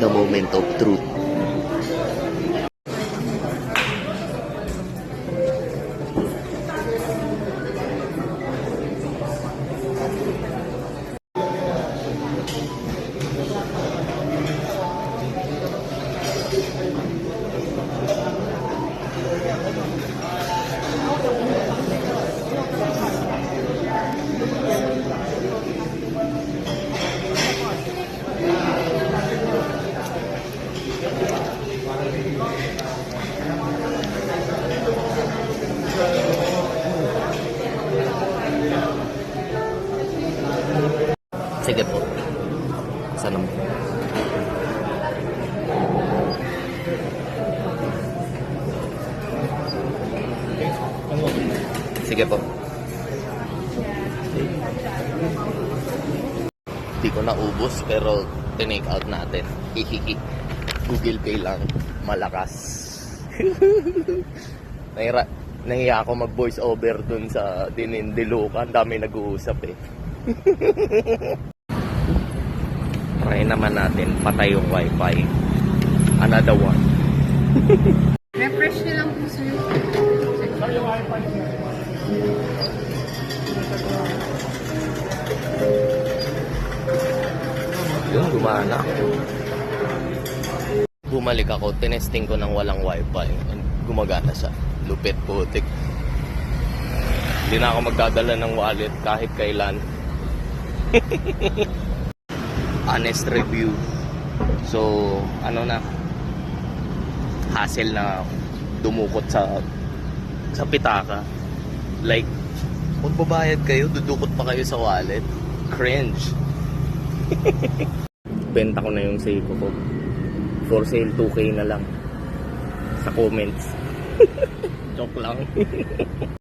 the moment of truth. Sige po. Sana mo. Sige po. Hindi ko naubos pero tinake out natin. Hihihi. Google Pay lang. Malakas. Nahira, nahiya ako mag voice over dun sa Dinindilukan. Dami nag-uusap eh. Try naman natin patay yung wifi. Another one. Refresh nyo lang po sir. Yun, gumana. Bumalik ako, tinesting ko ng walang wifi. And Gumagana siya. Lupit putik. Hindi na ako magdadala ng wallet kahit kailan. Honest review. So, ano na, hassle na dumukot sa sa pitaka. Like, kung babayad kayo, dudukot pa kayo sa wallet. Cringe. Benta ko na yung Seiko ko. For sale, 2K na lang. Sa comments. Joke lang.